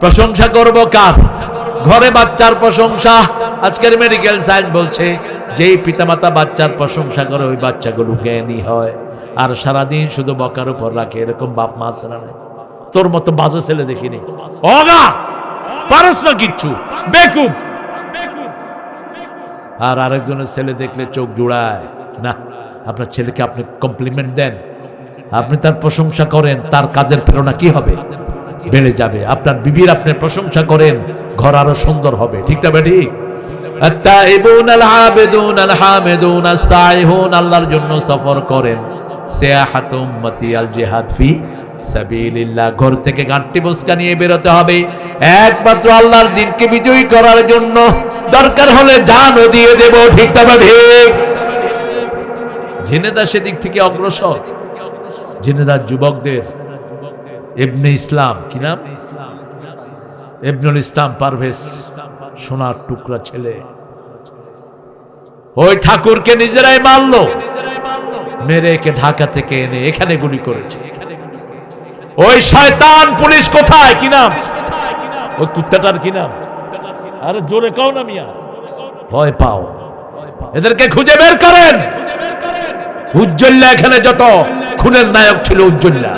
প্রশংসা করব কার? ঘরে বাচ্চার প্রশংসা। আজকের মেডিকেল সায়েন্স বলছে, যেই পিতামাতা বাচ্চার প্রশংসা করে, ওই বাচ্চাগুলো জ্ঞানী হয়। আর সারাদিন শুধু বকার উপর রাখে, এরকম বাপ মা আছে না? তোর মতো বাজে ছেলে দেখিনি। অগা! পারস না কিচ্ছু। বেকুব! আর আরেকজনের ছেলে দেখলে চোখ জোড়ায়, না, আপনার ছেলেকে আপনি কমপ্লিমেন্ট দেন। আপনি তার প্রশংসা করেন, তার কাজের প্রেরণা কি হবে? বেড়ে যাবে। আপনার বিবির আপনি প্রশংসা করেন, ঘর আরও সুন্দর হবে। ঠিক না বেটি? একমাত্র আল্লাহর দিনকে বিজয়ী করার জন্য দরকার হলে জানও দিয়ে দেব, ঠিক জেনেদা সেদিক থেকে অগ্রসর। জেনেদার যুবকদের ইবনে ইসলাম, কি নাম? ইবনুল ইসলাম পারভেজ, সোনার টুকরা ছেলে। ওই ঠাকুরকে নিজেরাই মারলো, মেরে একে ঢাকা থেকে এনে এখানে গুলি করেছে। ওই শয়তান, পুলিশ কোথায়? কি নাম? ওই কুত্তাটার কি নাম? আরে জোরে কাও না মিয়া। ভয় পাও। এদেরকে খুঁজে বের করেন। উজ্জ্বল্লা এখানে যত খুনের নায়ক ছিল, উজ্জ্বল্লা।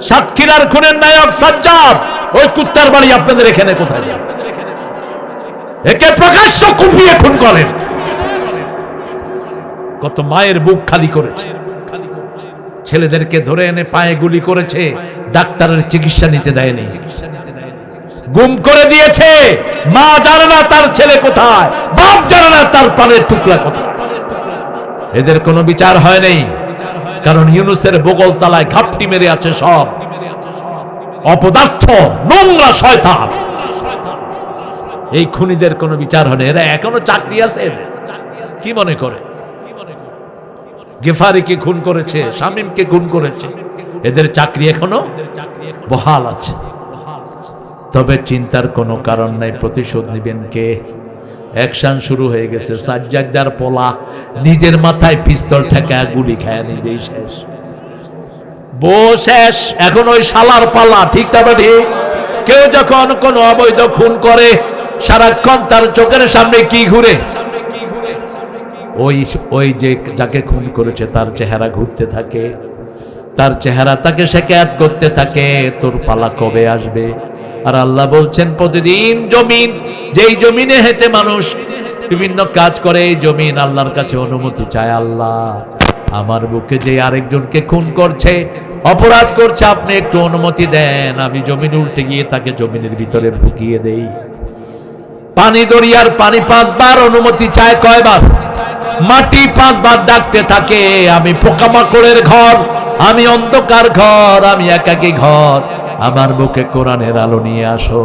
সাতক্ষীরার খুনের নায়ক সাজ্জাদ। ওই কুত্তার বাড়ি আপনাদের এখানে কোথায়? একে প্রকাশ্য কুপিয়ে খুন করেন। কত মায়ের বুক খালি করেছে। ছেলেদেরকে ধরে এনে পায়ে গুলি করেছে, ডাক্তারের চিকিৎসা নিতে দেয়নি। গুম করে দিয়েছে, মা জানে না তার ছেলে কোথায়, বাপ জানে না তার পানের টুকরা কোথায়। এদের কোনো বিচার হয় নাই। কারণ ইউনুসের বগল তালায় ঘাপটি মেরে আছে সব। অপদার্থ, নোংরা শয়তান। এই খুনিদের কোনো বিচার হয় এরা এখনও চাকরি আছে। কি মনে করে? গেফারিকে খুন করেছে, শামীমকে খুন করেছে। এদের চাকরি এখনও বহাল আছে। তবে চিন্তার কোনো কারণ নাই। প্রতিশোধ নিবেন কে? অ্যাকশন শুরু হয়ে গেছে। সাজ্জাদার পোলা, নিজের মাথায় পিস্তল ঠেকা গুলি খায়, নিজেই শেষ। বউ শেষ, এখন ওই শালার পালা, ঠিক তবে ঠিক? কেউ যখন কোনো অবৈধ খুন করে, সারাক্ষণ তার চোখের সামনে কি ঘুরে? ওই ওই যে যাকে খুন করেছে, তার চেহারা ঘুরতে থাকে। তার চেহারা তাকে শেখায়াত করতে থাকে, তোর পালা কবে আসবে? আর আল্লাহ বলছেন, প্রতিদিন জমিন, যেই জমিনে হেঁটে মানুষ বিভিন্ন কাজ করে, এই জমিন আল্লাহর কাছে অনুমতি চায় আল্লাহ। আমার বুকে যে আরেকজনকে খুন করছে, অপরাধ করছে, আপনি একটু অনুমতি দেন, আমি জমিন উল্টে গিয়ে তাকে জমিনের ভিতরে ঢুকিয়ে দেই। পানি দরিয়ার পানি পাঁচবার অনুমতি চায় কয়বার? মাটি পাঁচবার ডাকতে থাকে আমি পোকামাকড়ের ঘর আমি অন্ধকার ঘর আমি একাকী ঘর আমার বুকে কোরআনের আলো নিয়ে আসো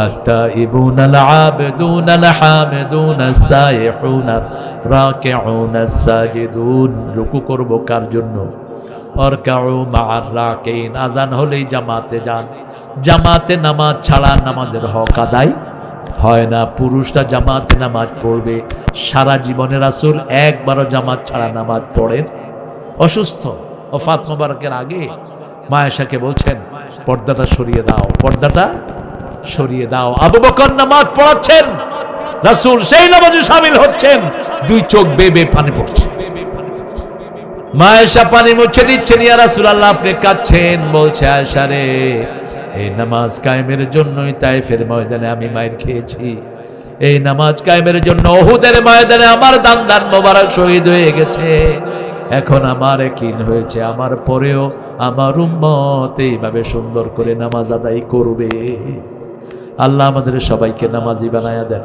التائبون العابدون الحامدون السائحون الراكعون الساجدون রুকু করব কার জন্য অরকাউ মাআর রাকিন আজান হলেই জামাতে যান জামাতে নামাজ ছাড়া নামাজের হক আদায় হয় না, পুরুষরা জামাতে নামাজ পড়বে। সারা জীবনের আসল একবারও জামাত ছাড়া নামাজ পড়েন। অসুস্থ। ও ফাত মোবারকের আগে মায়েশাকে বলছেন, পর্দাটা সরিয়ে দাও, পর্দাটা সরিয়ে দাও। আবু বকর নামাজ পড়াচ্ছেন। রাসূল সেই নামাজে শামিল হচ্ছেন। দুই চোখ বেবে পানি পড়ছে। মায়েশা পানি মুছে দিচ্ছেন, ইয়া রাসূলুল্লাহ, আপনি কাঁদছেন? বলছে আয়েশা রে। এই নামাজ কায়েমের জন্যই তাইফের ময়দানে আমি মায়ের খেয়েছি। এই নামাজ কায়েমের জন্য ওহুদের ময়দানে আমার দান দান মোবারক শহীদ হয়ে গেছে। এখন আমার কিন হয়েছে, আমার পরেও আমার উম্মত এইভাবে সুন্দর করে নামাজ আদায় করবে। আল্লাহ আমাদের সবাইকে নামাজি বানায়া দেন।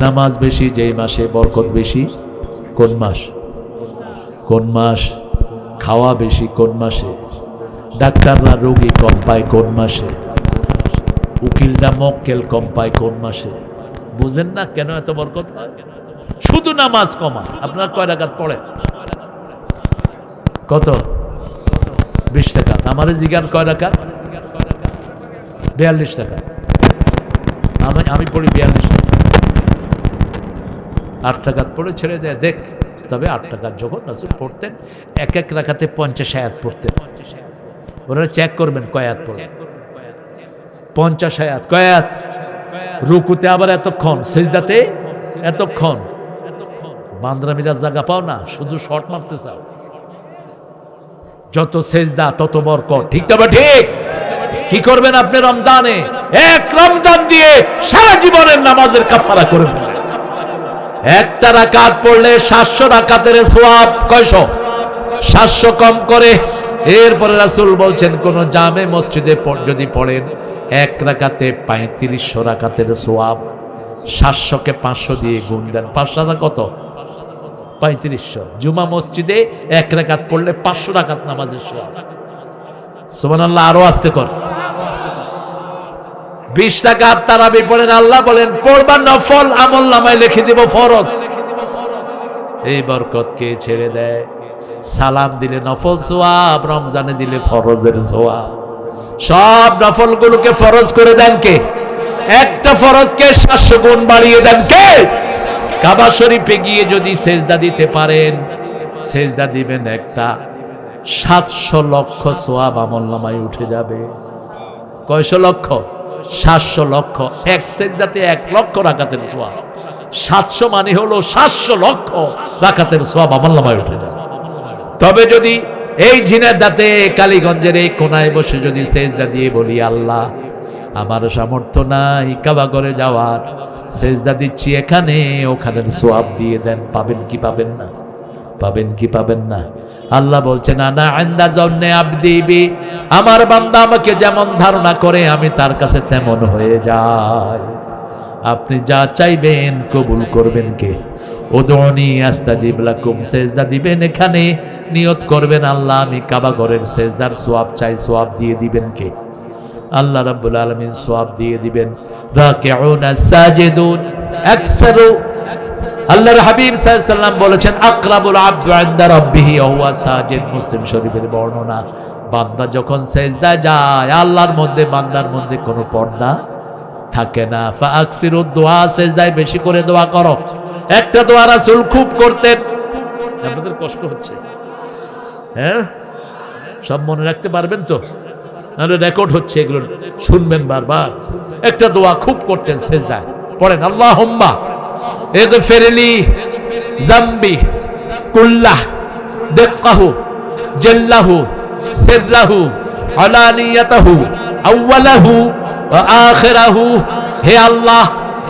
নামাজ বেশি, যেই মাসে বরকত বেশি, কোন মাস? কোন মাস? খাওয়া বেশি, কোন মাসে? ডাক্তাররা রোগী কম পায় কোন মাসে? উকিলরা মক্কেল কম পায় কোন মাসে? বুঝেন না কেন এত বরকত শুধু নামাজ কমা আপনার কয় রাকাত পড়ে কত? বিশ টাকা আমার জিগান কয় রাকাত? বিয়াল্লিশ টাকা আমি আমি পড়ি বিয়াল্লিশ টাকা আট টাকাত পড়ে ছেড়ে দেয়, দেখ। তবে আট টাকার যখন রাসুল পড়তেন, এক এক রাখাতে পঞ্চাশ আয়াত পড়তেন। ওরা চেক করবেন কয় আয়াত পড়ে? পঞ্চাশ আয়াত কয়াত রুকুতে আবার এতক্ষণ, সেজদাতে এতক্ষণ। বান্দ্রামিরা জায়গা পাও না, শুধু শর্ট মারতে চাও। যত সেজদা, তত বরকত। ঠিক তবে ঠিক? কি করবেন আপনি রমজানে? এক রমজান দিয়ে সারা জীবনের নামাজের কাফারা করে ফেলেন। একটা রাকাত পড়লে সাতশো রাকাতের সোয়াব কয়শো? সাতশো কম করে এরপরে রাসুল বলছেন, কোন জামে মসজিদে যদি পড়েন, এক রাকাতে পঁয়ত্রিশশো রাকাতের সোয়াব, সাতশোকে পাঁচশো দিয়ে গুণ দেন। পাঁচশো কত? পঁয়ত্রিশশো। জুমা মসজিদে এক রাকাত পড়লে পাঁচশো রাকাত নামাজের সোয়াব। সুমান আল্লাহ আরও আসতে কর। বিশ টাকা তারাবি পড়েন, আল্লাহ বলেন পড়বা নফল আমল নামায় লিখে দিব ফরজ। এই বরকত কে ছেড়ে দেয়। সালাম দিলে নফল সোয়াব, রমজানে দিলে ফরজের সোয়াব। সব নফল গুলোকে ফরজ করে দেন কে? একটা ফরজকে সাতশো গুণ বাড়িয়ে দেন কে? কাবা শরীফে গিয়ে যদি সেজদা দিতে পারেন, সেজদা দিবেন একটা। সাতশো লক্ষ সোয়াব আমল নামায় উঠে যাবে। কয়শো লক্ষ? সাতশো লক্ষ। এক সেজদাতে এক লক্ষ রাকাতের সোয়াব। সাতশো মানে হলো সাতশো লক্ষ রাকাতের সোয়াব আমল নামায় উঠে যাবে। তবে যদি এই দাঁতে কালীগঞ্জের এই কোনায় বসে যদি সেজদা দিয়ে বলি, আল্লাহ, আমার সামর্থ্য নাই কাবা করে যাওয়ার। সেজদা দিচ্ছি এখানে, ওখানের সোয়াব দিয়ে দেন। পাবেন কি পাবেন না? পাবেন কি পাবেন না? আল্লাহ বলছেন, আনা আন্দা জন্যে আবদিবি আমার বান্দা আমাকে যেমন ধারণা করে, আমি তার কাছে তেমন হয়ে যাই। আপনি যা চাইবেন কবুল করবেন কে? ওদনি আস্তাজিব লাকুম, সেজদা দিবেন এখানে। নিয়ত করবেন, আল্লাহ, আমি কাবা ঘরের সেজদার সোয়াব চাই, সোয়াব দিয়ে দিবেন কে? আল্লাহ রাব্বুল আলামিন সোয়াব দিয়ে দিবেন। রাকিউনা সাজিদুন, আকসারু। আল্লাহর হাবিব সাল্লাল্লাহু বলেছেন, আকরাবুল আবদু ইনদা রাব্বিহি ওয়া সাজিদ মুসলিম শরীফের বর্ণনা। বান্দা যখন সেজদা যায়, আল্লাহর মধ্যে, বান্দার মধ্যে কোনো পর্দা থাকে না। ফাকসিরু দোয়া, সেজদায় বেশি করে দোয়া করো। একটা দোয়া রাসূল খুব করতেন আপনাদের কষ্ট হচ্ছে। হ্যাঁ? সব মনে রাখতে পারবেন তো? নাহলে রেকর্ড হচ্ছে এগুলো। শুনবেন বারবার। একটা দোয়া খুব করতেন পড়েন আল্লাহ হোম্মা এদ ফেরেলি জাম্বি কুল্লাহ জেল্লাহু ওয়া আখিরাহু। হে আল্লাহ,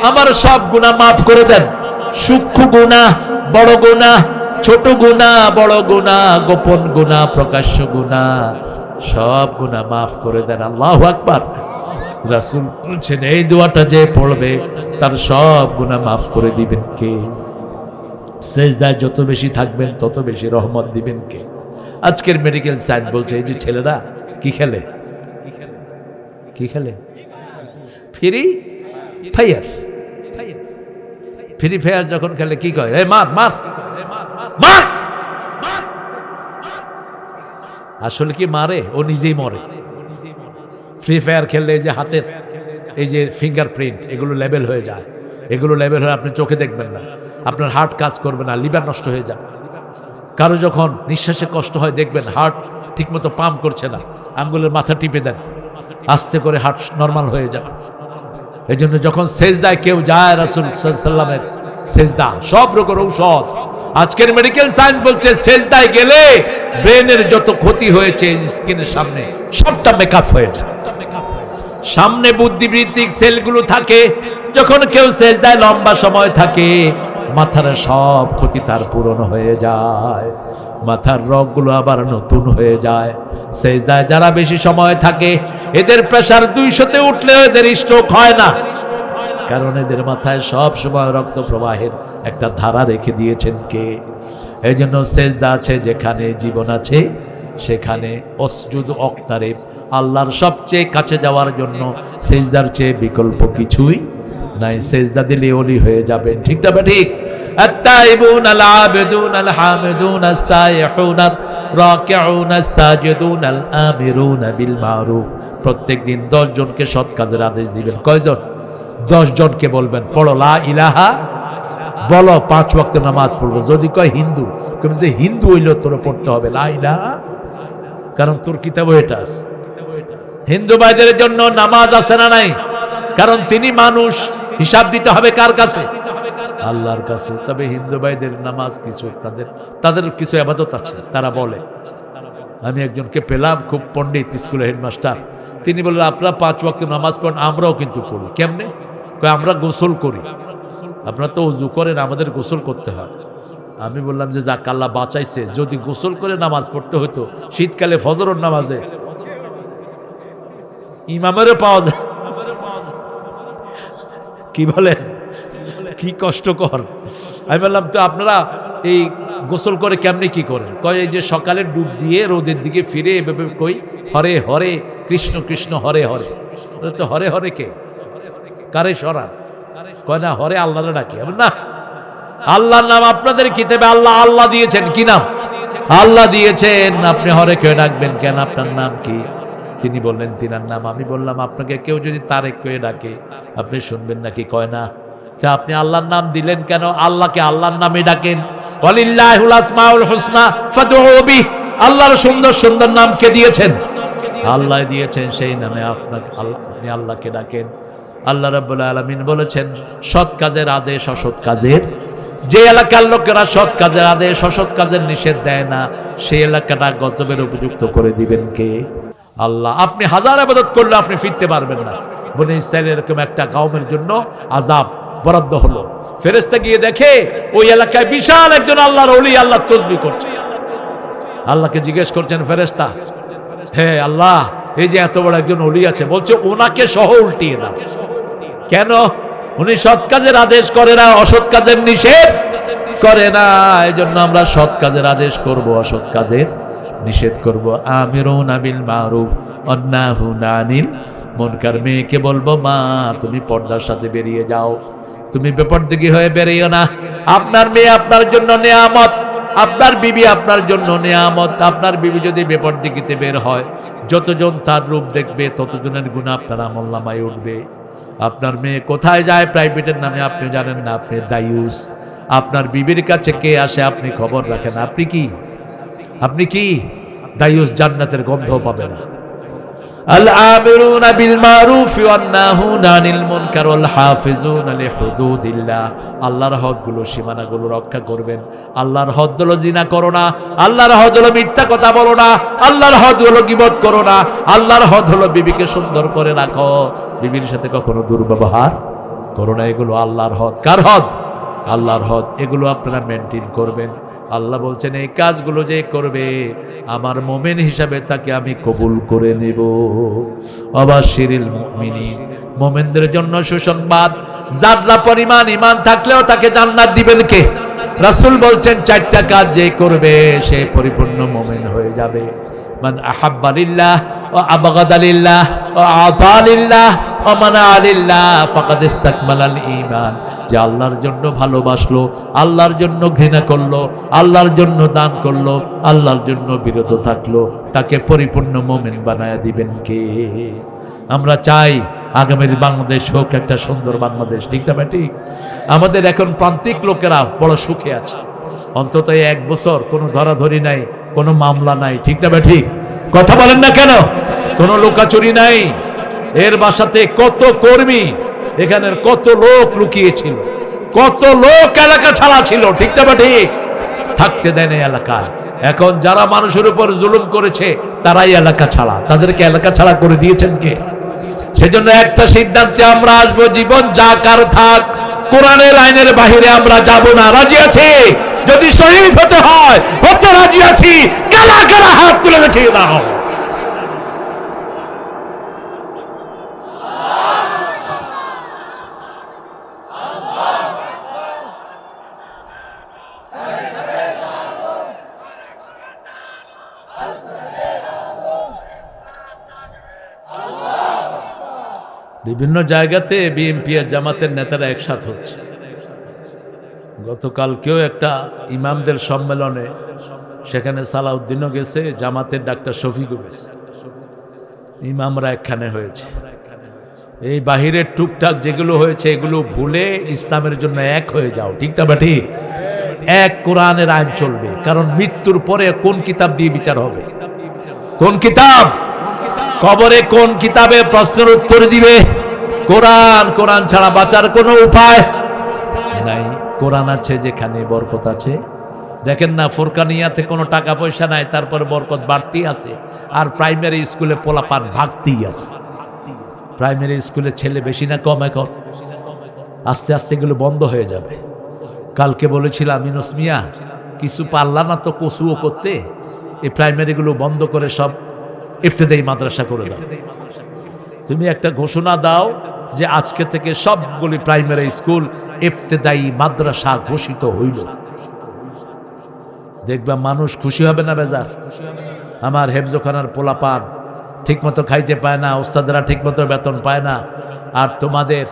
আমার সব গুনাহ মাফ করে দেন। সূক্ষ্ম গুনাহ বড় গুনাহ ছোট গুনাহ বড় গুনাহ গোপন গুনাহ প্রকাশ্য গুনাহ সব গুনাহ মাফ করে দেন, আল্লাহু আকবার। রাসূল বলছেন, এই দোয়াটা যে পড়বে, তার সব গুনাহ মাফ করে দিবেন কে? সেজদায় যত বেশি থাকবেন, তত বেশি রহমত দিবেন কে? আজকের মেডিকেল সায়েন্স বলছে, এই যে ছেলেরা কি খেলে? কি খেলে? ফ্রি? ফায়ার। ফ্রি ফায়ার যখন খেলে কি কয়? এই মার মার। মার! আসলে কি মারে? ও নিজেই মরে। ফ্রি ফায়ার খেললে এই যে হাতের, এই যে ফিঙ্গারপ্রিন্ট এগুলো লেভেল হয়ে যায়। এগুলো লেভেল হয়ে আপনি চোখে দেখবেন না। আপনার হার্ট কাজ করবে না লিভার নষ্ট হয়ে যাবে। কারও যখন নিঃশ্বাসে কষ্ট হয়, দেখবেন হার্ট ঠিকমতো পাম্প করছে না। আঙ্গুলের মাথা টিপে দেন। আস্তে করে হার্ট নর্মাল হয়ে যাবে। এই জন্য যখন সেজদায় কেউ যায় রাসুল সাল্লামের সেজদা, সব রোগের ঔষধ। আজকের মেডিকেল সায়েন্স বলছে, সেজদায় গেলে ব্রেনের যত ক্ষতি হয়েছে স্কিনের সামনে সবটা মেকআপ হয়ে সামনে বুদ্ধিবৃত্তিক সেলগুলো থাকে, যখন কেউ সেজদায় লম্বা সময় থাকে, মাথার সব ক্ষতি তার পূরণ হয়ে যায়। মাথার রগগুলো আবার নতুন হয়ে যায়। সেজদায় যারা বেশি সময় থাকে, এদের প্রেশার দুইশোতে উঠলেও এদের স্ট্রোক হয় না। কারণ এদের মাথায় সব সময় রক্ত প্রবাহের একটা ধারা রেখে দিয়েছেন কে? এই জন্য সেজদা আছে, যেখানে জীবন আছে, সেখানে অসজুদ অক্তারে আল্লাহর সবচেয়ে কাছে যাওয়ার জন্য সেজদার চেয়ে বিকল্প কিছুই নাই সেজদা দিলে অলি হয়ে যাবেন ঠিক তবে ঠিক التائبون العابدون الحامدون السائحون الراكعون الساجدون الآمرون بالمعروف প্রত্যেক দিন দশ জনকে সৎ কাজের আদেশ দিবেন কয়জন দশ জনকে বলবেন পড়ো লা ইলাহা বলো পাঁচ ওয়াক্ত নামাজ পড়বো যদি কয় হিন্দু তুমি যে হিন্দু হইলেও তোর পড়তে হবে লা ইলাহা কারণ তোর কিতাবও এটা আছে হিন্দু ভাইদের জন্য নামাজ আছে না নাই কারণ তিনি মানুষ হিসাব দিতে হবে কার কাছে? আল্লাহর কাছে। তবে হিন্দু ভাইদের নামাজ কিছু তাদের তাদের কিছু আবাদত আছে তারা বলে। আমি একজনকে পেলাম খুব পণ্ডিত স্কুলের হেডমাস্টার। তিনি বললেন আপনারা পাঁচ ওয়াক্ত নামাজ পড়েন আমরাও কিন্তু পড়ি। কেমনে? আমরা গোসল করি। আপনারা তো উজু করেন আমাদের গোসল করতে হয়। আমি বললাম যে যাক আল্লাহ বাঁচাইছে। যদি গোসল করে নামাজ পড়তে হতো শীতকালে ফজরের নামাজে ইমামেরও পাওয়া যায়। কি বলেন? কি কষ্টকর আমি বললাম, তো আপনারা এই গোসল করে কেমনি কি করেন? কয়, এই যে সকালে ডুব দিয়ে রোদের দিকে ফিরে এভাবে কই, হরে হরে, কৃষ্ণ কৃষ্ণ, হরে হরে। তো হরে হরে কে? কারে সরান? কয়, না, হরে আল্লাহরে ডাকি। না, আল্লাহর নাম আপনাদের কিতাবে আল্লাহ আল্লাহ দিয়েছেন কি নাম? আল্লাহ দিয়েছেন। আপনি হরে কেউ ডাকবেন কেন? আপনার নাম কি? তিনি বললেন, তিনার নাম আমি বললাম, আপনাকে কেউ যদি তারেক করে ডাকে, আপনি শুনবেন নাকি? কয়, না। তা আপনি আল্লাহর নাম দিলেন কেন? আল্লাহকে আল্লাহর নামে ডাকেন। আল্লাহর সুন্দর সুন্দর নাম কে দিয়েছেন? আল্লাহ দিয়েছেন, সেই নামে আপনাকে আপনি আল্লাহকে ডাকেন। আল্লাহ রাব্বুল আলামিন বলেছেন, সৎ কাজের আদেশ অসৎ কাজের। যে এলাকার লোকেরা সৎ কাজের আদেশ, অসৎ কাজের নিষেধ দেয় না, সেই এলাকাটা গজবের উপযুক্ত করে দিবেন কে? আল্লাহ, আপনি হাজার আবাদত করলে আপনি ফিরতে পারবেন না। বনে ইসরায়েল এরকম একটা গাউমের জন্য আজাব বরাদ্দ হলো। ফেরেস্তা গিয়ে দেখে, ওই এলাকায় বিশাল একজন আল্লাহর অলি আল্লাহ তসবি করছে। আল্লাহকে জিজ্ঞেস করছেন ফেরেস্তা হে আল্লাহ, এই যে এত বড় একজন অলি আছে, বলছে, ওনাকে সহ উল্টিয়ে দাও। কেন? উনি সৎ কাজের আদেশ করে না, অসৎ কাজের নিষেধ করে না। এই জন্য আমরা সৎ কাজের আদেশ করব, অসৎ কাজের নিষেধ করব। আমিরুন আবিল মারুফ অন্নাহু নানিল। মনকার মেয়েকে বলব, মা, তুমি পর্দার সাথে বেরিয়ে যাও। তুমি বেপরদিগি হয়ে বেরিয়েও না। আপনার মেয়ে আপনার জন্য নেয়ামত। আপনার বিবি আপনার জন্য নেয়ামত। আপনার বিবি যদি বেপরদিগিতে বের হয়, যতজন তার রূপ দেখবে, ততজনের গুণ আপনার আমল্লামায় উঠবে। আপনার মেয়ে কোথায় যায়? প্রাইভেটের নামে আপনি জানেন না, আপনি দায়ুস। আপনার বিবির কাছে কে আসে আপনি খবর রাখেন। আপনি কি? আপনি কি? দায়ুস জান্নাতের গন্ধ পাবে না। আল্লাহর সীমানাগুলো রক্ষা করবেন। আল্লাহর হদ হলো জিনা করো না। আল্লাহর হলো মিথ্যা কথা বলো না। আল্লাহর হলো করো না। আল্লাহর হদ হলো বিবিকে সুন্দর করে রাখো। বিবির সাথে কখনো দুর্ব্যবহার করো না। এগুলো আল্লাহর হদ কার হদ আল্লাহর হদ এগুলো আপনারা মেনটেন করবেন। আল্লাহ বলছেন, এই কাজগুলো যে করবে, আমার মোমেন হিসাবে তাকে আমি কবুল করে নেব। অবাশিরিল মিনি মোমেনদের জন্য সুসংবাদ। জাদলা পরিমাণ ইমান থাকলেও তাকে জান্নাত দিবেন কে? রাসুল বলছেন, চারটা কাজ যে করবে, সে পরিপূর্ণ মোমেন হয়ে যাবে। মান আহাব্বা লিল্লাহ ও আবগাদা লিল্লাহ ও আতা লিল্লাহ ও মানা লিল্লাহ, ফাকাদ ইস্তাকমালাল ঈমান। যে আল্লাহর জন্য ভালোবাসলো, আল্লাহর জন্য ঘৃণা করল, আল্লাহর জন্য দান করল, আল্লাহর জন্য বিরত থাকল, তাকে পরিপূর্ণ মোমেন বানায় দিবেন কে? আমরা চাই আগামীর বাংলাদেশ হোক, একটা সুন্দর বাংলাদেশ, ঠিক না ঠিক? আমাদের এখন প্রান্তিক লোকেরা বড় সুখে আছে। অন্তত এক বছর কোনো ধরাধরি নাই কোনো মামলা নাই, ঠিক না ঠিক? কথা বলেন না কেন? কোনো লোকাচুরি নাই। এর বাসাতে কত কর্মী এখানের কত লোক লুকিয়েছিল, কত লোক এলাকা ছাড়া ছিল, ঠিক না ঠিক? থাকতে দেন এই এলাকায় এখন যারা মানুষের উপর জুলুম করেছে, তারাই এলাকা ছাড়া। তাদেরকে এলাকা ছাড়া করে দিয়েছেন কে? সেজন্য একটা সিদ্ধান্তে আমরা আসব, জীবন যা কার থাক, কোরআনের আইনের বাহিরে আমরা যাব না। রাজি আছি? যদি শহীদ হতে হয়, হতে রাজি আছি, কারা কারা হাত তুলে রেখে দাও। বিভিন্ন জায়গাতে বিএনপি আর জামাতের নেতারা একসাথ হচ্ছে। গতকালকেও একটা ইমামদের সম্মেলনে সেখানে সালাউদ্দিনও গেছে, জামাতের ডাক্তার শফিকও গেছে। ইমামরা একখানে হয়েছে। এই বাহিরের টুকটাক যেগুলো হয়েছে, এগুলো ভুলে ইসলামের জন্য এক হয়ে যাও। ঠিক না বা ঠিক? এক কোরআনের আইন চলবে, কারণ মৃত্যুর পরে কোন কিতাব দিয়ে বিচার হবে? কোন কিতাব? কবরে কোন কিতাবে প্রশ্নের উত্তর দিবে? কোরআন কোরআন ছাড়া বাঁচার কোনো উপায় নাই। কোরআন আছে, যেখানে বরকত আছে। দেখেন না, ফুরকানিয়াতে কোনো টাকা পয়সা নাই, তারপরে বরকত বাড়তি আছে। আর প্রাইমারি স্কুলে পোলাপান ভাগতেই আছে। প্রাইমারি স্কুলে ছেলে বেশি না কম এখন। আস্তে আস্তে এগুলো বন্ধ হয়ে যাবে। কালকে বলেছিলাম, ইনুস মিয়া, কিছু পারলা না তো কচুও করতে? এই প্রাইমারিগুলো বন্ধ করে সব ইফতেদাই মাদ্রাসা করে দাও। তুমি একটা ঘোষণা দাও যে আজকে থেকে সবগুলি প্রাইমারি স্কুল ইফতেদায়ী মাদ্রাসা ঘোষিত হইল। দেখবা মানুষ খুশি হবে না বেজার? আমার হেফজোখানার পোলাপান ঠিকমতো খাইতে পায় না ওস্তাদরা ঠিকমতো বেতন পায় না। আর তোমাদের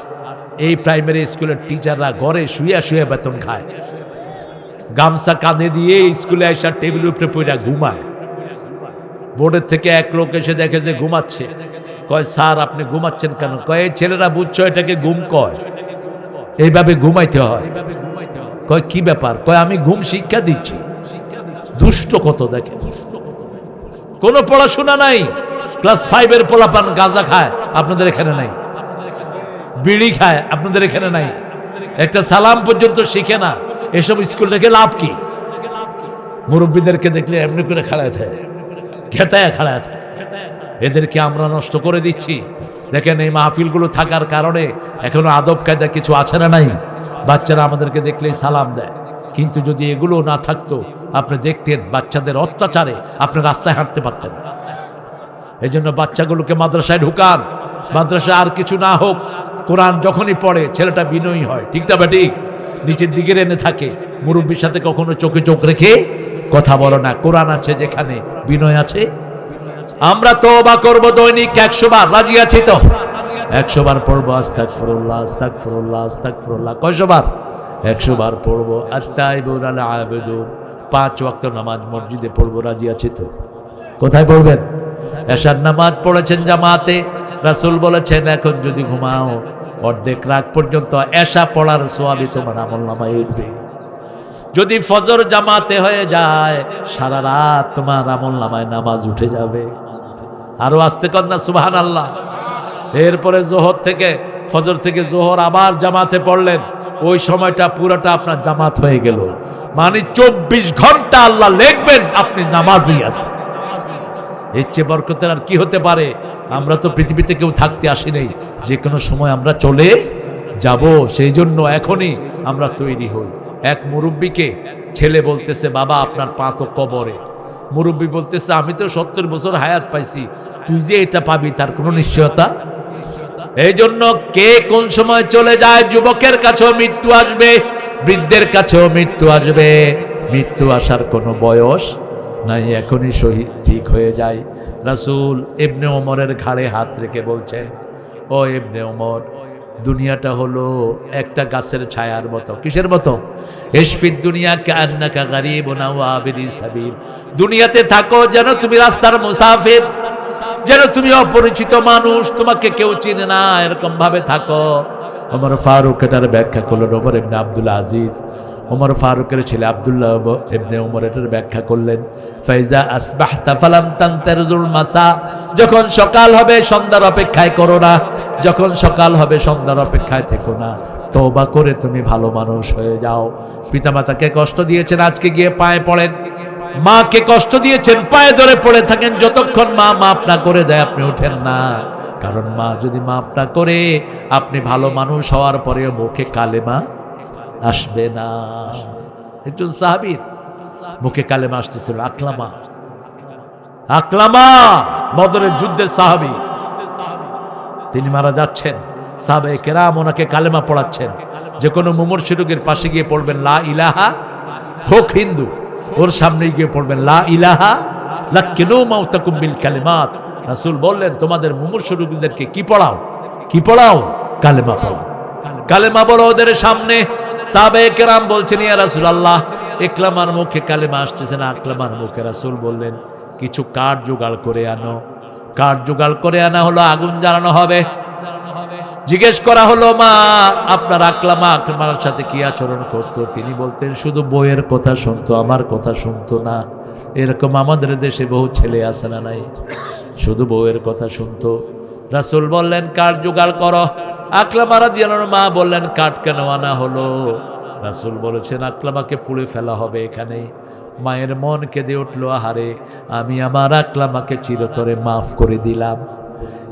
এই প্রাইমারি স্কুলের টিচাররা ঘরে শুয়ে শুয়ে বেতন খায়। গামছা কাঁধে দিয়ে স্কুলে আসা টেবিল উপরে পড়া ঘুমায়। বোর্ডের থেকে এক লোক এসে দেখে যে ঘুমাচ্ছে। কয়, স্যার, আপনি ঘুমাচ্ছেন কেন? কয় ছেলেরা বুঝছ, এটাকে ঘুম কয়। এইভাবে ঘুমাইতে হয়। কয়, কি ব্যাপার? কয়, আমি ঘুম শিক্ষা দিচ্ছি। দুষ্ট কত দেখে কোনো পড়াশোনা নাই। ক্লাস ফাইভের পোলাপান গাঁজা খায়, আপনাদের এখানে নাই। বিড়ি খায়, আপনাদের এখানে নাই। একটা সালাম পর্যন্ত শিখে না, এসব স্কুল থেকে লাভ কি? মুরব্বীদেরকে দেখলে এমনি করে খাড়ায় থাকে খেতায় খাড়ায় থাকে এদেরকে আমরা নষ্ট করে দিচ্ছি। দেখেন এই মাহফিলগুলো থাকার কারণে এখনও আদব কায়দা কিছু আছে না নাই? বাচ্চারা আমাদেরকে দেখলেই সালাম দেয়। কিন্তু যদি এগুলো না থাকতো, আপনি দেখতেন বাচ্চাদের অত্যাচারে আপনি রাস্তায় হাঁটতে পারতেন এই জন্য বাচ্চাগুলোকে মাদ্রাসায় ঢুকান। মাদ্রাসায় আর কিছু না হোক, কোরআন যখনই পড়ে, ছেলেটা বিনয়ী হয়। ঠিক না ঠিক নিচের দিকে এনে থাকে। মুরব্বীর সাথে কখনো চোখে চোখ রেখে কথা বলো না। কোরআন আছে যেখানে বিনয় আছে আমরা তো বা করব দৈনিক একশো বার রাজি আছি তো? একশো বার পড়ব আস্তাক ফরুল্লাহ আস্তাক ফরুল্লাহ আস্তাক ফরুল্লাহ কয়শো বার একশো বার পড়ব আবেদুর পাঁচ ওয়াক্ত নামাজ মসজিদে পড়ব, রাজি আছি তো? কোথায় পড়বেন? এশার নামাজ পড়েছেন জামাতে। রাসূল বলেছেন, এখন যদি ঘুমাও, অর্ধেক রাত পর্যন্ত এশা পড়ার সোয়াবি তোমার আমল নামায় উঠবে। যদি ফজর জামাতে হয়ে যায়, সারা রাত তোমার আমল নামায় নামাজ উঠে যাবে। আরও আসতে কর না সুবাহান আল্লাহ এরপরে জোহর থেকে, ফজর থেকে জোহর আবার জামাতে পড়লেন। ওই সময়টা পুরোটা আপনার জামাত হয়ে গেল। মানে চব্বিশ ঘণ্টা আল্লাহ লিখবেন, আপনি নামাজই আছেন। এর চেয়ে বরকতের আর কি হতে পারে? আমরা তো পৃথিবীতে কেউ থাকতে আসি নাই। যে কোনো সময় আমরা চলে যাব, সেই জন্য এখনই আমরা তৈরি হই। এক মুরব্বীকে ছেলে বলতেছে, বাবা, আপনার পাঁচ কবরে। মুরব্বী বলতেছে, আমি তো সত্তর বছর হায়াত পাইছি, তুই যে এটা পাবি তার কোনো নিশ্চয়তা? এই জন্য কে কোন সময় চলে যায়, যুবকের কাছেও মৃত্যু আসবে, বৃদ্ধের কাছেও মৃত্যু আসবে। মৃত্যু আসার কোনো বয়স নাই, এখনই শহীদ ঠিক হয়ে যায়। রাসূল ইবনে ওমরের ঘাড়ে হাত রেখে বলছেন, ও ইবনে ওমর দুনিয়াটা হলো একটা গাছের ছায়ার মতো। কিসের মতো? এসফির দুনিয়া কান্নাকা গারিব সাবির দুনিয়াতে থাকো যেন তুমি রাস্তার মুসাফির, যেন তুমি অপরিচিত মানুষ, তোমাকে কেউ চিনে না এরকম ভাবে থাকো। আমার ফারুক এটার ব্যাখ্যা করলেন ওমর ইবনে আব্দুল আজিজ। ওমর ফারুকের ছেলে আব্দুল্লাহ ইবনে ওমর এটার ব্যাখ্যা করলেন, ফাইজা আসবাহতা ফালাম তানতারুল মাসা। যখন সকাল হবে, সন্ধ্যার অপেক্ষায় করো না। যখন সকাল হবে, সন্ধ্যার অপেক্ষায় থেকো না। তওবা করে তুমি ভালো মানুষ হয়ে যাও। পিতামাতাকে কষ্ট দিয়েছেন, আজকে গিয়ে পায়ে পড়েন। মাকে কষ্ট দিয়েছেন, পায়ে ধরে পড়ে থাকেন। যতক্ষণ মা মাপ না করে দেয়, আপনি ওঠেন না। কারণ মা যদি মাপ না করে, আপনি ভালো মানুষ হওয়ার পরেও মুখে কালেমা আসবে না। একজন সাহাবির মুখে কালেমা আসতেছিল, আকলামা। আকলামা, বদরের যুদ্ধের সাহাবি। তিনি মারা যাচ্ছেন। সাহাবে কেরাম ওনাকে কালেমা পড়াচ্ছেন। যে কোনো মুমূর্ষু রোগের পাশে গিয়ে পড়বেন, লা ইলাহা হোক হিন্দু। ওর সামনে গিয়ে পড়বেন, লা ইলাহা কালেমা পড়াও। কালেমা বলো ওদের সামনে। কেরাম বলছেন, ইয়া রাসূলুল্লাহ ইকলামার মুখে কালেমা আসতেছে না আকলামার মুখে রাসূল বললেন, কিছু কাঠ জোগাড় করে আনো। কাঠ জোগাড় করে আনা হলো, আগুন জ্বালানো হবে। জিজ্ঞেস করা হলো, মা, আপনার আকলামা আকলামার সাথে কি আচরণ করতো? তিনি বলতেন, শুধু বইয়ের কথা শুনতো, আমার কথা শুনতো না। এরকম আমাদের দেশে বহু ছেলে আছে না নাই? শুধু বউয়ের কথা শুনতো। রাসুল বললেন, কাঠ জোগাড় করো। আকলামারা দিয়ানোর মা বললেন, কাঠ কেন আনা হলো? রাসূল বলেছেন, আকলামাকে পুড়ে ফেলা হবে এখানে। মায়ের মন কেঁদে উঠল, আহারে, আমি আমার আকলামাকে চিরতরে মাফ করে দিলাম।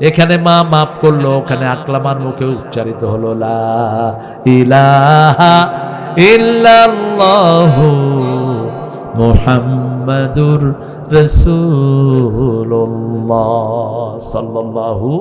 এখানে মা মাফ করল, ওখানে আকলামার মুখে উচ্চারিত হলো, লা ইলাহা ইল্লাল্লাহু মুহাম্মাদুর রাসূলুল্লাহ সাল্লাল্লাহু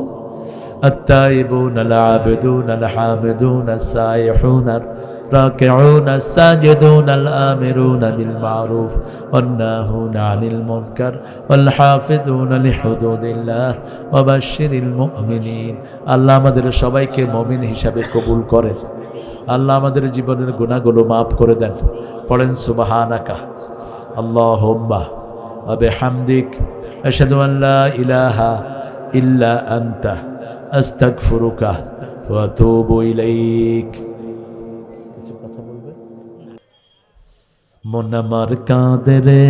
التائبون العابدون الحامدون السائحون الراكعون الساجدون الآمرون بالمعروف والناهون عن المنكر والحافظون لحدود الله وبشر المؤمنين আল্লাহ আমাদের সবাইকে মমিন হিসাবে কবুল করেন আল্লাহ আমাদের জীবনের গুণাগুলো মাফ করে দেন পড়েন সুবাহানাকা আল্লাহুম্মা আবে হামদিক আশহাদু আন লা ইলাহা ইল্লা আনতা আস্তাগফিরুকা ওয়া আতুবু ইলাইক। কাঁদে রে,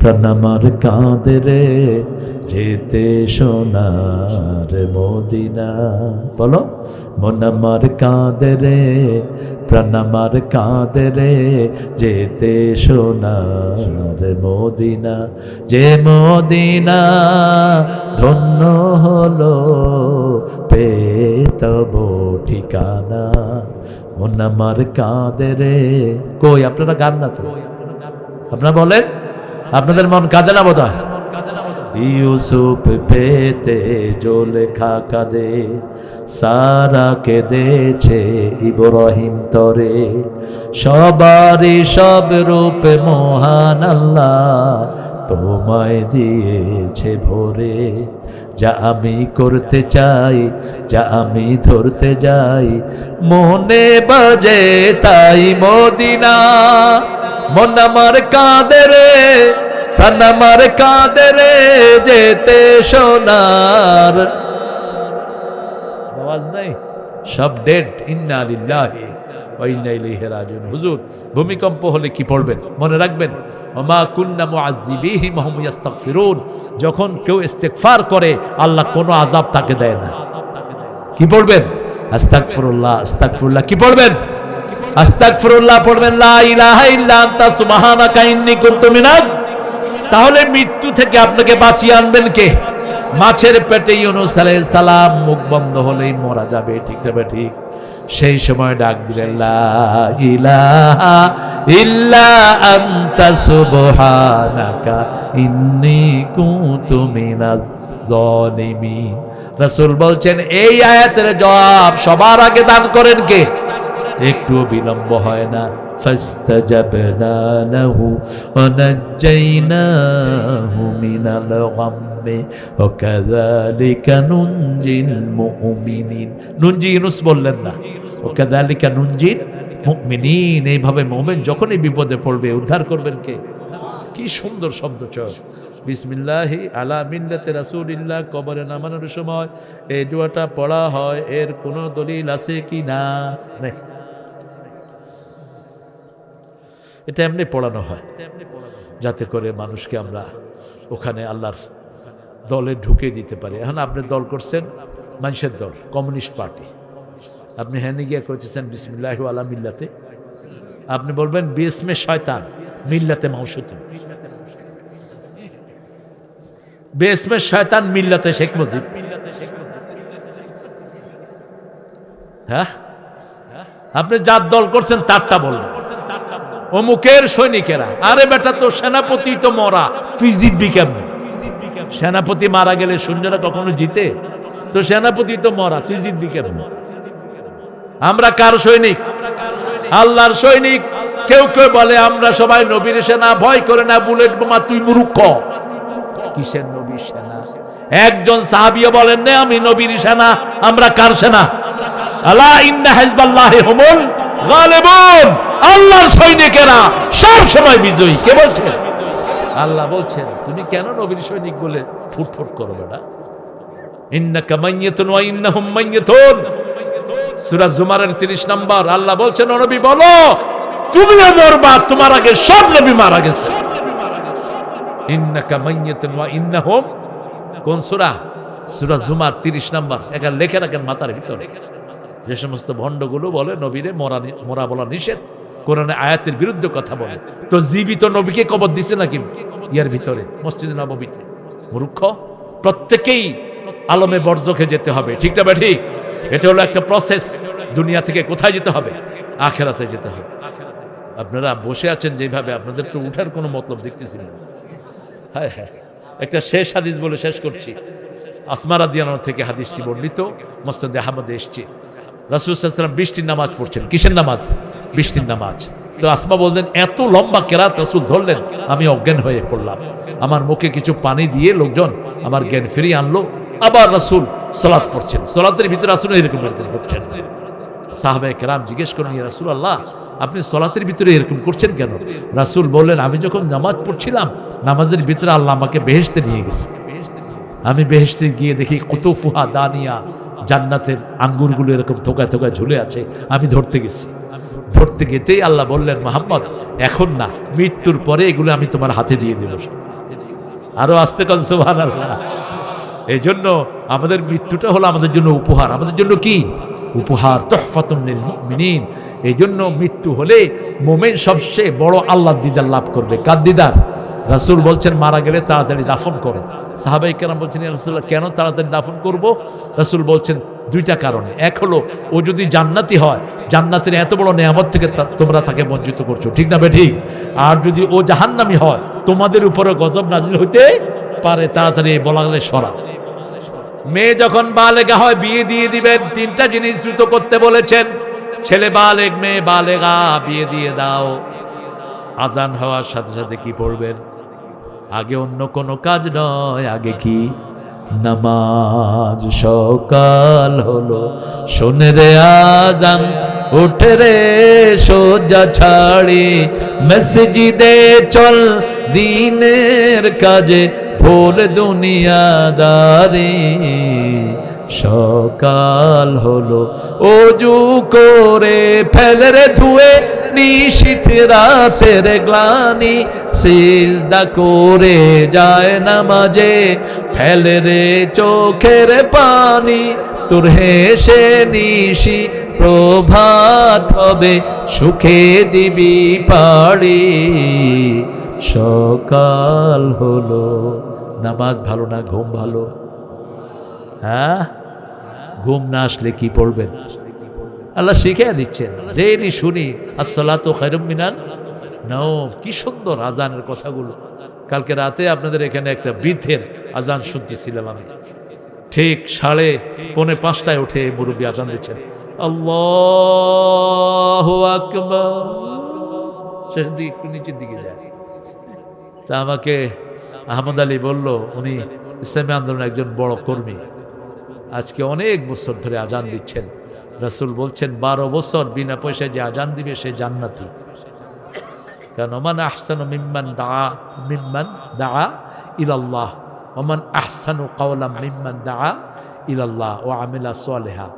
প্রাণ কাঁদে রে, যেতে সোনার মদিনা। বলো, মন আমার কাঁদে রে প্রাণ আমার কাঁদে রে যেতে সোনার মদিনা, যে মদিনা ধন্য হলো পেতব ঠিকানা। মন আমার কাঁদে রে কই, আপনারা গান না তো? আপনারা বলেন, আপনাদের মন কাঁদে না বোধ ইউসুফ পেতে জোলেখা কাঁদে সারা কেঁদেছে ইব্রাহিম তরে। সবারই সব রূপে মহান আল্লাহ তোমায় দিয়েছে ভোরে। যা আমি করতে চাই, যা আমি ধরতে যাই, মনে বাজে তাই মদিনা। মন আমার কাঁদে রে, প্রাণ আমার কাঁদে রে, যেতে সোনার আওয়াজ নাই। সব ডেড ইন্না লিল্লাহি ওয়া ইন্না ইলাইহি রাজিউন। হুজুর, ভূমিকম্প হলে কি পড়বেন? মনে রাখবেন, ওমা কুন্না মুআযিবিহিম হুম ইস্তাগফিরুন যখন কেউ ইস্তেগফার করে, আল্লাহ কোনো আযাব তাকে দেয় না। কি পড়বেন? আস্তাগফিরুল্লাহ আস্তাগফিরুল্লাহ, কি পড়বেন? আস্তাগফিরুল্লাহ পড়বেন, লা ইলাহা ইল্লা আনতা, সুবহানাকা ইন্নী কুনতু মিনাজ। তাহলে মৃত্যু থেকে আপনাকে বাঁচিয়ে আনবেন কে? মাছের পেটে ইউনুস আলাইহিস সালাম মুখ বন্ধ হলেই মরা যাবে ঠিক না বে ঠিক সেই সময় ডাক দিলেন লা ইলাহা ইল্লা আনতা সুবহানাকা ইন্নী কুনতু মিনাজ জালিমিন রাসূল বলছেন এই আয়াতের জবাব সবার আগে দান করেন কে একটু বিলম্ব হয় না فاستجبنا له ونجيناه من الغم হবে। ওকাজালিকা নুনজিল মুমিনিন নুনজি ইউনুস বললেন না। ও কাদালিকা নুনজিল মুমিনিন এইভাবে মোমেন যখনই বিপদে পড়বে, উদ্ধার করবেন কে? কি সুন্দর শব্দ চয় বিসমিল্লাহি আলা মিল্লাতে রাসুলিল্লাহ, কবরে নামানোর সময় এই দোয়াটা পড়া হয়, এর কোনো দলিল আছে কি না। এটা এমনি পড়ানো হয়। যাতে করে মানুষকে আমরা ওখানে আল্লাহর দলে ঢুকে দিতে পারি। এখন আপনি দল করছেন, মানুষের দল, কমিউনিস্ট পার্টি। আপনি হ্যাঁ গিয়া করতেছেন বিসমিল্লাহ আলা মিল্লাতে। আপনি বলবেন বিএসমে শয়তান, মিল্লাতে মাউসুতি বেসমে শয়তান মিল্লাতে শেখ মুজিব। হ্যাঁ? আপনি যার দল করছেন, তারটা বলবেন। অমুকের সৈনিকেরা, আরে বেটা তো সেনাপতি তো মরা, তুই জিতবি কেমন? সেনাপতি মারা গেলে সৈন্যরা কখনো জিতে? তো সেনাপতি তো মরা, তুই জিতবি কেমন আমরা কার সৈনিক? আল্লাহর সৈনিক। কেউ কেউ বলে, আমরা সবাই নবীর সেনা, ভয় করে না, বুলেট বোমা, তুই মুরুক্ষ কিসের নবীর সেনা? একজন সাহাবিও বলেন, না, আমি নবীর সেনা, আমরা কার সেনা? আল্লাহ ইন্না হিজবাল্লাহি হুমুল গালিবুন। আল্লাহর সৈনিকেরা সব সময় বিজয়ী। কে বলছেন আল্লাহ বলছেন, তুমি কেন নবীর সৈনিক বলে ফুটফুট করো বেটা? ইন্নাকা মাইয়াতুন ওয়া ইন্নাহুম মাইয়াতুন সূরা জুমারের 30 নম্বর, আল্লাহ বলছেন তোমার আগে লেখে রাখেন মাথার ভিতরে। যে সমস্ত ভণ্ডগুলো বলে, নবীরে মরা মরা বলা নিষেধ। কোরআনে আয়াতের বিরুদ্ধে কথা বলে। তো জীবিত নবীকে কবর দিছে নাকি? ইয়ার ভিতরে, মসজিদে নবমীতে। মূর্খ? প্রত্যেকেই আলমে বর্জকে যেতে হবে। ঠিক না ঠিক? এটা হলো একটা প্রসেস দুনিয়া থেকে কোথায় যেতে হবে? আখেরাতে যেতে হবে। আপনারা বসে আছেন যেভাবে, আপনাদের তো উঠার কোনো মতলব দেখতেছি না। হ্যাঁ হ্যাঁ। একটা শেষ হাদিস বলে শেষ করছি। আসমারা দিয়ানো থেকে হাদিসটি বর্ণিত। মসনদে আহমদে এসছে। রাসুলাম বৃষ্টির নামাজ পড়ছেন। কিসের নামাজ? বৃষ্টির নামাজ। তো আসমা বললেন, এত লম্বা কেরাত রাসুল ধরলেন, আমি অজ্ঞান হয়ে পড়লাম। আমার মুখে কিছু পানি দিয়ে লোকজন আমার জ্ঞান ফিরিয়ে আনলো। আবার রাসুল সলাৎ পড়ছেন। সলাতের ভিতরে রাসুল এরকম করছেন সাহাবায়ে কেরাম জিজ্ঞেস করেন রাসুল আল্লাহ আপনি সলাতের ভিতরে এরকম করছেন কেন? রাসুল বললেন, আমি যখন নামাজ পড়ছিলাম, নামাজের ভিতরে আল্লাহ আমাকে বেহেশতে নিয়ে গেছে। আমি বেহেশতে গিয়ে দেখি কত ফুহা দানিয়া জান্নাতের আঙ্গুরগুলো এরকম থোকায় থোকায় ঝুলে আছে, আমি ধরতে গেছি। ধরতে গেতেই আল্লাহ বললেন, মোহাম্মদ, এখন না, মৃত্যুর পরে এগুলো আমি তোমার হাতে দিয়ে দেব। আরও আসতে সুবহান আল্লাহ এই জন্য আমাদের মৃত্যুটা হলো আমাদের জন্য উপহার। আমাদের জন্য কি? উপহার তহফাতুল এই জন্য মৃত্যু হলে মোমেন সবচেয়ে বড় আল্লাহ দিদার লাভ করবে। কার দিদার? রাসুল বলছেন, মারা গেলে তাড়াতাড়ি দাফন করো সাহাবাই কেরাম বলছেন, "ইয়া রাসূলুল্লাহ, কেন তাড়াতাড়ি দাফন করব? রাসুল বলছেন, দুইটা কারণে। এক হলো, ও যদি জান্নাতি হয়, জান্নাতের এত বড় নেয়ামত থেকে তোমরা তাকে বঞ্চিত করছ। ঠিক না ঠিক? আর যদি ও জাহান্নামি হয়, তোমাদের উপরে গজব নাজির হইতে পারে, তাড়াতাড়ি বলা গেলে সরা মেয়ে যখন বালেগা হয়, বিয়ে দিয়ে দিবেন, তিনটা জিনিস দ্রুত করতে বলেছেন। ছেলে বালেগ, মেয়ে বালেগা, বিয়ে দিয়ে দাও। আজান হওয়ার সাথে সাথে কি পড়বেন? আগে অন্য কোনো কাজ নয়, আগে কি? নামাজ সকাল হলো। শোনে রে আজান, উঠে রে সোজা ছাড়ি। মসজিদে চল, দিনের কাজে ভোর দুনিয়াদারি। সকাল হলো, অজু করে ফেলে রে ধুয়ে, নিশীথ রাতের গ্লানি, সিজদা করে যায় নামাজে ফেলে রে চোখের পানি, তোর হেসে নিশি প্রভাত হবে, সুখে দিবি পাড়ি। সকাল হলো, নামাজ ভালো না, ঘুম ভালো? হ্যাঁ? ঘুম না আসলে কি পড়বেন? আল্লাহ শিখে দিচ্ছেন। ডেইলি শুনি আসসালা তো মিনান নাও কি সুন্দর আজানের কথাগুলো। কালকে রাতে আপনাদের এখানে একটা বৃদ্ধের আজান শুনতেছিলাম আমি। ঠিক সাড়ে পৌনে পাঁচটায় উঠে মুরব্বী আজান দিচ্ছেন। একটু নিচের দিকে তা আমাকে আহমদ আলী বলল, উনি ইসলামী আন্দোলনের একজন বড় কর্মী। আজকে অনেক বছর ধরে আজান দিচ্ছেন। রাসুল বলছেন, বারো বছর বিনা পয়সায় যে আজান দিবে সে জান্নাতি। কারণ ওমান আহসান মিম্মান দা মিম্মান দা ইলাল্লাহ। ওমান আহসানু কাওলাম মিম্মান দা ইলাল্লাহ ও আমিলা সোয়ালেহা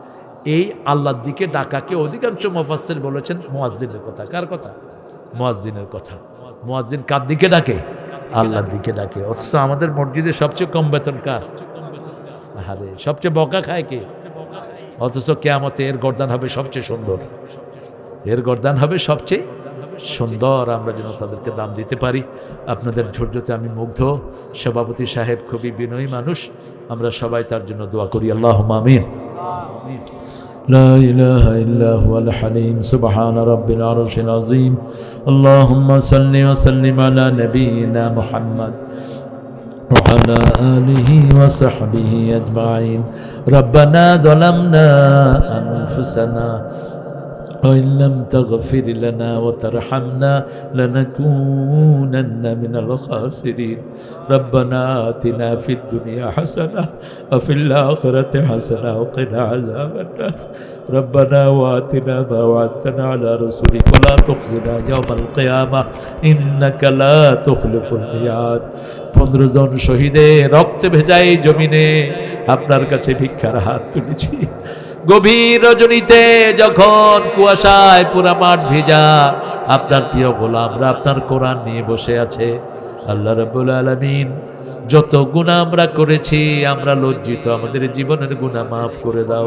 এই আল্লাহর দিকে ডাকাকে অধিকাংশ মুফাসসির বলেছেন মুয়াজ্জিনের কথা। কার কথা? মুয়াজ্জিনের কথা। মুয়াজ্জিন কার দিকে ডাকে? আল্লাহর দিকে ডাকে। অথচ আমাদের মসজিদে সবচেয়ে কম বেতন কার? আরে সবচেয়ে বকা খায় কে অথচ কেয়ামতে এর গরদান হবে সবচেয়ে সুন্দর এর গরদান হবে সবচেয়ে সুন্দর আমরা যেন তাদেরকে দাম দিতে পারি আপনাদের ধৈর্যতে আমি মুগ্ধ সভাপতি সাহেব খুবই বিনয়ী মানুষ আমরা সবাই তার জন্য দোয়া করি আল্লাহ আমিন لا إله إلا هو الحليم سبحان رب العرش العظيم اللهم صل وسلم على نبينا محمد وعلى آله وصحبه أجمعين. ربنا ظلمنا أنفسنا وإن لم تغفر لنا وترحمنا لنكونن من الخاسرين. ربنا آتنا في الدنيا حسنة وفي الآخرة حسنة وقنا عذاب النار. ربنا وآتنا ما وعدتنا على رسولك ولا تخزنا يوم القيامة. إنك لا تخلف الميعاد. পনেরো জন শহীদে, রক্তে ভেজাই জমিনে আপনার কাছে ভিক্ষার হাত তুলেছি। গভীর রজনীতে যখন কুয়াশায় পুরা মাঠ ভেজা, আপনার প্রিয় গোলামরা আপনার কোরআন নিয়ে বসে আছে। আল্লাহ রব্বুল আলমিন, যত গুণা আমরা করেছি, আমরা লজ্জিত, আমাদের জীবনের গুণা মাফ করে দাও।